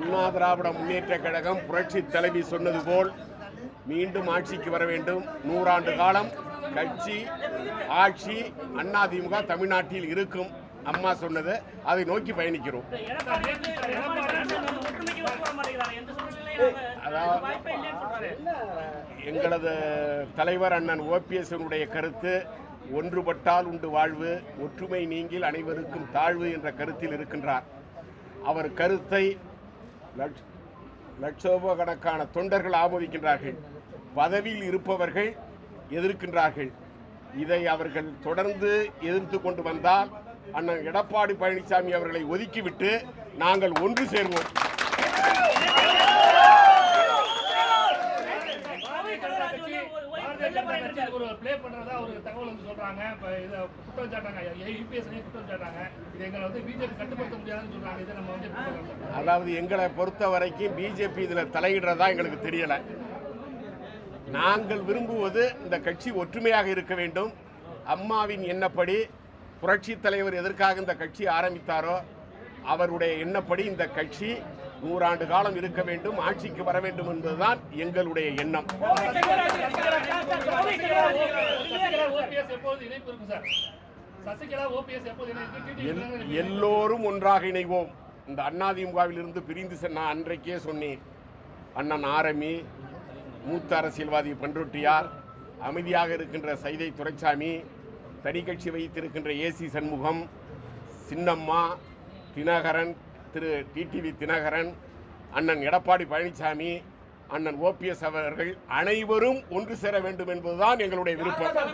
அண்ணா திராவிட முன்னேற்ற கழகம் புரட்சி தலைவி சொன்னது போல் மீண்டும் ஆட்சிக்கு வர வேண்டும். நூறாண்டு காலம் கட்சி ஆட்சி அண்ணா திமுக தமிழ்நாட்டில் இருக்கும். அம்மா சொன்னது. அதை நோக்கி பயணிக்கிறோம். அதாவது எங்களது தலைவர் அண்ணன் ஓபிஎஸ்னுடைய கருத்து ஒன்றுபட்டால் உண்டு வாழ்வு ஒற்றுமை நீங்கில் அனைவருக்கும் தாழ்வு என்ற கருத்தில் இருக்கின்றார். அவர் கருத்தை லட்ச- லட்சோபக்கணக்கான தொண்டர்கள் ஆமோதிக்கின்றார்கள். பதவியில் இருப்பவர்கள் எதிர்க்கின்றார்கள். இதை அவர்கள் தொடர்ந்து எதிர்த்து கொண்டு வந்தால் அண்ணன் எடப்பாடி பழனிசாமி அவர்களை ஒதுக்கிவிட்டு நாங்கள் ஒன்று சேர்வோம் ஒரு ப்ளே பண்றதா ஒரு தகவல் வந்து சொல்றாங்க. இப்போ இதை குற்றம் சாட்டாங்க யூபிஎஸ் குற்றம் சாட்டாங்க இது எங்களை வந்து பிஜேபி கட்டுப்படுத்த முடியாதுன்னு சொல்றாங்க. இதை நம்ம வந்து அதாவது எங்களை பொறுத்த வரைக்கும் பிஜேபி இதில் தலையிடுறதா எங்களுக்கு தெரியலை. நாங்கள் விரும்புவது இந்த கட்சி ஒற்றுமையாக இருக்க வேண்டும். அம்மாவின் எண்ணப்படி புரட்சி தலைவர் எதற்காக இந்த கட்சி ஆரம்பித்தாரோ அவருடைய எண்ணப்படி இந்த கட்சி நூறாண்டு காலம் இருக்க வேண்டும் ஆட்சிக்கு வர வேண்டும் என்பதுதான் எங்களுடைய எண்ணம். எல்- எல்லோரும் ஒன்றாக இணைவோம். இந்த அதிமுகவில் இருந்து பிரிந்து செ- நான் அன்றைக்கே சொன்னேன். அண்ணன் ஆரமி மூத்த அரசியல்வாதி பண்ருட்டியார் அமைதியாக இருக்கின்ற சைதை துரைசாமி தனி கட்சி வைத்திருக்கின்ற A C Shanmugam Chinnamma Dinakaran Thiru T T V Dinakaran அண்ணன் எடப்பாடி பழனிசாமி அண்ணன் ஓபிஎஸ் அவர்கள் அனைவரும் ஒன்று சேர வேண்டும் என்பதுதான் எங்களுடைய விருப்பம். போறோம்?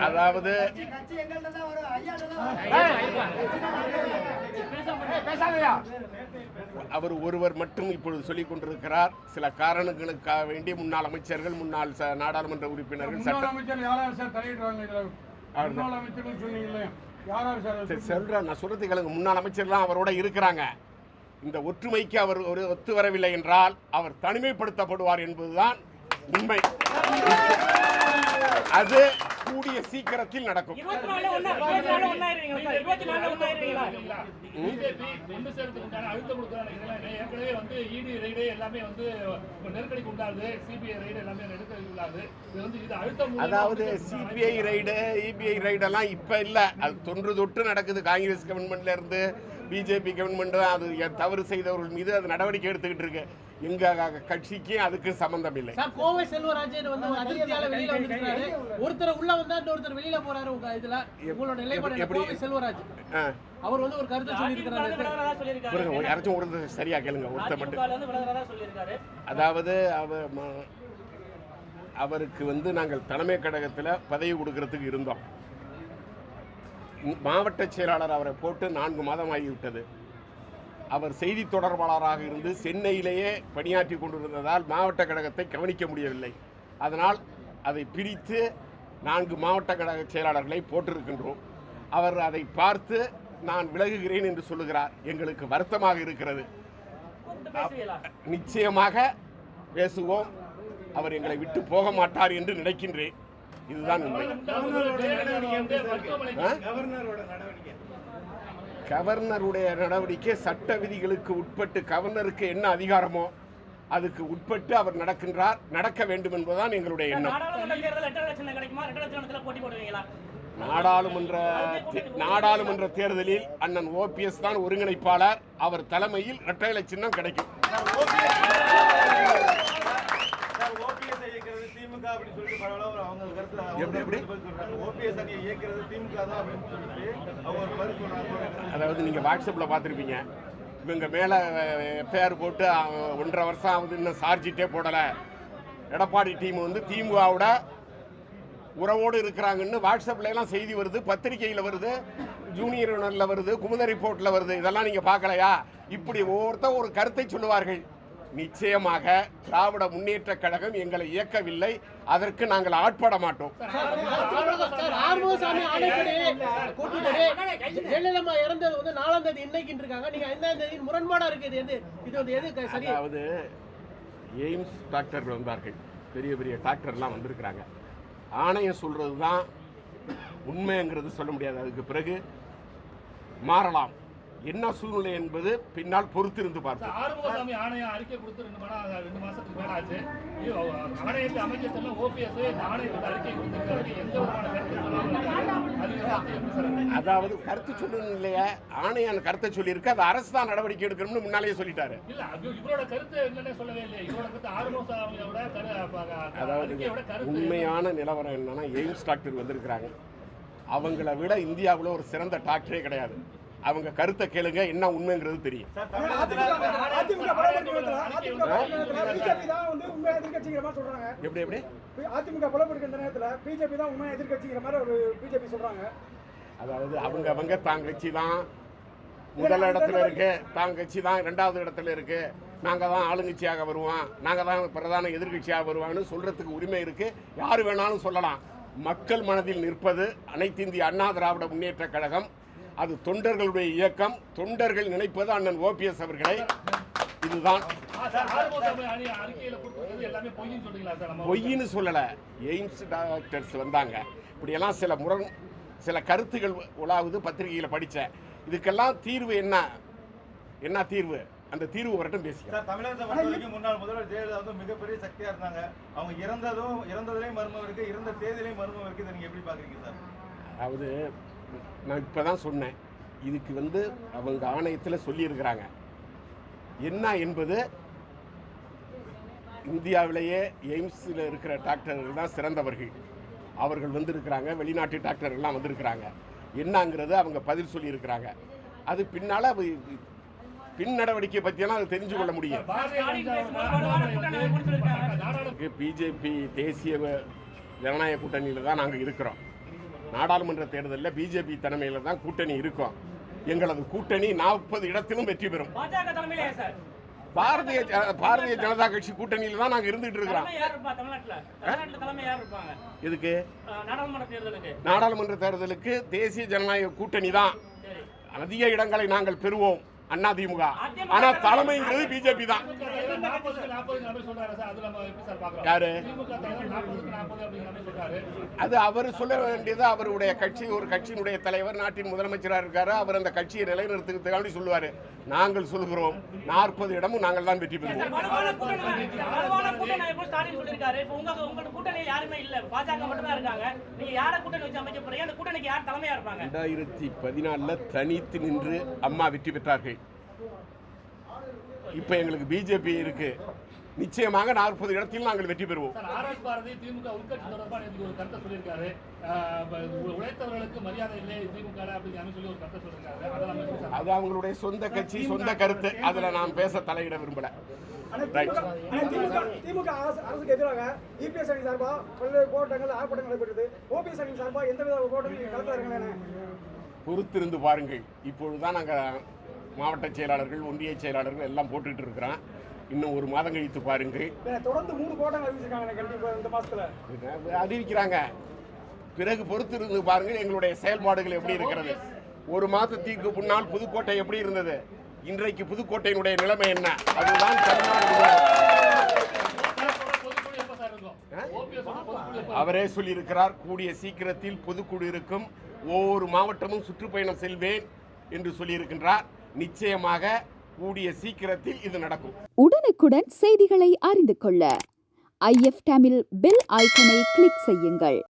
அதாவது அவர் ஒருவர் மட்டும் இப்பொழுது சொல்லிக் கொண்டிருக்கிறார். சில காரணங்களுக்காக வேண்டி முன்னாள் அமைச்சர்கள் முன்னாள் நாடாளுமன்ற உறுப்பினர்கள் முன்னாள் சட்ட அமைச்சர் யாராரு சார் தலையிடுறாங்க இதுல? அவர் முன்னாள் அமைச்சர்கள் சொன்னீங்களே யாராரு சார் சரி, சொல்றேன். நான் சொல்றது கேளுங்க. முன்னாள் அமைச்சர்லாம் அவரோட இருக்கிறாங்க. இந்த ஒற்றுமைக்கு அவர் ஒரு ஒத்து வரவில்லை என்றால் அவர் தனிமைப்படுத்தப்படுவார் என்பதுதான் உண்மை. அது கூடிய சீக்கிரத்தில் நடக்கும். மூலியமா அதாவது வந்து சிபிஐ ரைடு இபிஐ ரைடெல்லாம் இப்போ இல்லை. அது தொன்று தொட்டு நடக்குது. காங்கிரஸ் கவர்மெண்ட்ல இருந்து பிஜேபி கவர்மெண்ட் அது தவறு செய்தவர்கள் மீது அது நடவடிக்கை எடுத்துக்கிட்டு இருக்கு. எங்க க- கட்சிக்கு அதுக்கு சம்பந்தம் இல்லை. சார் கோவை செல்வராஜன் வந்து அதிருப்தியால வெளியில வந்திருக்காரு ஒருத்தர் உள்ள வந்தா இன்னொருத்தர் வெளியில போறாரு உங்க இதுல. உங்களோட நிலைப்பாடு? கோவை செல்வராஜ் அவர் வந்து ஒரு கருத்து சொல்லியிருக்காரு. ஒரு- யாராச்சும் ஒரு சரியா கேளுங்க ஒருத்தர் மட்டும். அதாவது அவ ம- அவருக்கு வந்து நாங்கள் தலைமை கழகத்தில் பதவி கொடுக்கறதுக்கு இருந்தோம். மாவட்ட செயலாளர் அவரை போட்டு நான்கு மாதம் ஆகிவிட்டது. அவர் செய்தி தொடர்பாளராக இருந்து சென்னையிலேயே பணியாற்றி கொண்டிருந்ததால் மாவட்ட கழகத்தை கவனிக்க முடியவில்லை. அதனால் அதை பிரித்து நான்கு மாவட்ட கழக செயலாளர்களை போட்டிருக்கின்றோம். அவர் அதை பார்த்து நான் விலகுகிறேன் என்று சொல்லுகிறார். எங்களுக்கு வருத்தமாக இருக்கிறது. நிச்சயமாக பேசுவோம். அவர் எங்களை விட்டு போக மாட்டார் என்று நினைக்கின்றேன். இதுதான் உண்மை ஜெயலலிதா வந்து மருத்துவமனைக்கு ஆ? கவர்னருடைய நடவடிக்கை சட்ட விதிகளுக்கு உட்பட்டு கவர்னருக்கு என்ன அதிகாரமோ அதுக்கு உட்பட்டு அவர் நடக்கின்றார் நடக்க வேண்டும் என்பதுதான் எங்களுடைய எண்ணம். நாடாளுமன்ற நாடாளுமன்ற தேர்தலில் அண்ணன் ஓபிஎஸ் தான் ஒருங்கிணைப்பாளர். அவர் தலைமையில் இரட்டை சின்னம் கிடைக்கும். திமுக அப்படின்னு சொல்லிட்டு பரவாயில்ல அவங்க கருத்துல அவங்க எப்படி, சொல்றாங்க ஓபிஎஸ் அணியை இயக்கிறது திமுக தான் அப்படின்னு சொல்லிட்டு அவங்க ஒரு பதில் சொல்றாங்க அதாவது நீங்கள் வாட்ஸ்அப்பில் பார்த்துருப்பீங்க இவங்க மேலே எஃப்ஐஆர் போட்டு ஒன்றரை வருஷம் ஆகுது இன்னும் சார்ஜிட்டே போடலை. எடப்பாடி டீம் வந்து திமுகவோட உறவோடு இருக்கிறாங்கன்னு வாட்ஸ்அப்ல எல்லாம் செய்தி வருது பத்திரிகையில் வருது ஜூனியர் வருது குமுத ரிப்போர்ட்டில் வருது. இதெல்லாம் நீங்கள் பார்க்கலையா? இப்படி ஒவ்வொருத்தர் ஒரு கருத்தை சொல்லுவார்கள். நிச்சயமாக திராவிட முன்னேற்ற கழகம் எங்களை இயக்கவில்லை அதற்கு நாங்கள் ஆட்பட மாட்டோம் அதாவது எய்ம்ஸ் டாக்டர்கள் வந்தார்கள் பெரிய பெரிய டாக்டர்லாம் வந்திருக்கிறாங்க ஆணையம் சொல்கிறது தான் உண்மைங்கிறது சொல்ல முடியாது அதுக்கு பிறகு மாறலாம் என்ன சூழ்நிலை என்பது பின்னால் பொறுத்திருந்து பார்ப்போம். ஆறுமுகசாமி ஆணையம் அறிக்கை கொடுத்து ரெண்டு நேரம் ரெண்டு மாசத்துக்கு மேல ஆச்சு ஆணையத்தை அமைச்சர் ஓபிஎஸ் இந்த ஆணையத்தை அறிக்கை எந்த விதமான? அதாவது கருத்து சொல்லணும் இல்லையா ஆணையம் கருத்தை சொல்லியிருக்கு. அது அரசு தான் நடவடிக்கை எடுக்கணும்னு முன்னாலேயே சொல்லிட்டாரு. இல்ல இவரோட கருத்து என்னன்னே சொல்லவே இல்லையா. இவரோட கருத்து ஆறுமுகசாமியோட அதாவது உண்மையான நிலவரம் என்னன்னா எய்ம்ஸ் டாக்டர் வந்திருக்கிறாங்க. அவங்கள விட இந்தியாவில் ஒரு சிறந்த டாக்டரே கிடையாது. அவங்க கருத்தை கேளுங்க என்ன உண்மைங்கிறது தெரியும். எப்படி எப்படி? அதிமுக பலப்படுத்துற நேரத்துல பிஜேபி தான் உண்மையா எதிர்க்கட்சிங்கிற மாதிரி ஒரு பிஜேபி சொல்றாங்க. அதாவது அவங்க அவங்க தாங்க கட்சி தான். முதல் இடத்துல இருக்கு தாங்க கட்சி தான். ரெண்டாவது இடத்துல இருக்கு. நாங்க தான் ஆளுங்கட்சியாக வருவோம். நாங்க தான் பிரதான எதிர்க்கட்சியாக வருவோம்னு சொல்றதுக்கு உரிமை இருக்கு. யார் வேணாலும் சொல்லலாம். மக்கள் மனதில் நிற்பது அனைத்து இந்திய அண்ணா திராவிட முன்னேற்ற கழகம். அது தொண்டர்களுடைய இயக்கம். தொண்டர்கள் நினைப்பது அண்ணன் ஓபிஎஸ் அவர்களை. இதுதான். பொய்ன்னு சொல்லலை. எய்ம்ஸ் டாக்டர்ஸ் வந்தாங்க. இப்படியெல்லாம் சில முரண் சில கருத்துகள் உலாவுது பத்திரிகையில் படித்தேன் இதுக்கெல்லாம் தீர்வு என்ன? என்ன தீர்வு? அந்த தீர்வு வரட்டும் சார் தமிழகத்தை பொறுத்த வரைக்கும் முன்னாள் முதல்வர் ஜெயலலிதா வந்து மிகப்பெரிய சக்தியா இருந்தாங்க. அவங்க இறந்ததும் இறந்ததுலயும் மர்மம் இருக்கு இறந்த தேதியிலையும் மர்மம் இருக்கு இதை நீங்க எப்படி பாக்குறீங்க சார்? அதாவது நான் இப்போ தான் சொன்னேன். இதுக்கு வந்து அவங்க ஆணையத்தில் சொல்லியிருக்கிறாங்க. என்ன என்பது இந்தியாவிலேயே எய்ம்ஸில் இருக்கிற டாக்டர்கள் தான் சிறந்தவர்கள். அவர்கள் வந்திருக்கிறாங்க வெளிநாட்டு டாக்டர்கள்லாம் வந்திருக்கிறாங்க. என்னங்கிறது அவங்க பதில் சொல்லியிருக்கிறாங்க. அது பின்னால் பின் நடவடிக்கை பற்றியெல்லாம் அது தெரிஞ்சு கொள்ள முடியும். பிஜேபி தேசிய ஜனநாயக கூட்டணியில் தான் நாங்கள் இருக்கிறோம். நாடாளுமன்ற தேர்தலில் பிஜேபி தலைமையில் தான் கூட்டணி இருக்கும். எங்களது கூட்டணி நாற்பது இடத்திலும் வெற்றி பெறும். பாரதிய பாரதிய ஜனதா கட்சி கூட்டணியில் தான் நாங்கள் இருந்துகிட்டு இருக்கிறோம். இதுக்கு நாடாளுமன்ற தேர்தலுக்கு. தேசிய ஜனநாயக கூட்டணி தான். அதிக இடங்களை நாங்கள் பெறுவோம். அதிமுக ஆனால் தலைமைங்கிறது பிஜேபி தான். யாரு? திமுக அது அவர் சொல்ல வேண்டியது அவருடைய கட்சி ஒரு கட்சியினுடைய தலைவர் நாட்டின் முதலமைச்சராக இருக்காரு. அவர் அந்த கட்சியை நிலைநிறுத்துறதுக்காண்டி சொல்லுவார். நாங்கள் சொல்கிறோம் நாற்பது இடமும் நாங்கள் தான் வெற்றி பெறுவோம். ரெண்டாயிரத்தி பதினாலில் தனித்து நின்று அம்மா வெற்றி பெற்றார்கள். இப்போ எங்களுக்கு பிஜேபி இருக்கு. நிச்சயமாக நாற்பது இடத்தில் நாங்கள் வெற்றி பெறுவோம். அதை அவங்களுடைய சொந்த கட்சி சொந்த கருத்து. அதில் நான் பேச தலையிட விரும்பல. திமுக அரசுக்கு எதிராக இபிஎஸ் அணி சார்பா பல்வேறு போராட்டங்கள் ஆர்ப்பாட்டங்கள் நடைபெற்றது. ஓபிஎஸ் அணி சார்பா எந்த வித போராட்டங்கள் களத்தில் இறங்கல பொறுத்திருந்து பாருங்கள். இப்பொழுதுதான் நாங்கள் மாவட்ட செயலாளர்கள் ஒன்றிய செயலாளர்கள் எல்லாம் போட்டுட்டு இருக்கிறோம் இன்னும் ஒரு மாதம் கழித்து பாருங்கள். தொடர்ந்து மூணு போராட்டங்கள் அறிவிச்சிருக்காங்க கண்டிப்பா இந்த மாசத்துல. இது அறிவிக்கிறாங்க. பிறகு பொறுத்திருந்து பாருங்கள் எங்களுடைய செயல்பாடுகள் எப்படி இருக்கிறது. ஒரு மாதத்திற்கு முன்னால் புதுக்கோட்டை எப்படி இருந்தது? இன்றைக்கு புதுக்கோட்டையினுடைய நிலைமை என்ன? அதுதான் அவரே சொல்லியிருக்கிறார் கூடிய சீக்கிரத்தில் பொதுக்குழு இருக்கும் ஒவ்வொரு மாவட்டமும் சுற்றுப்பயணம் செல்வேன் என்று சொல்லியிருக்கின்றார். நிச்சயமாக கூடிய சீக்கிரத்தில் இது நடக்கும். உடனுக்குடன் செய்திகளை அறிந்து கொள்ள. ஐஎஃப் தமிழ் பெல் ஐக்கனை கிளிக் செய்யுங்கள்.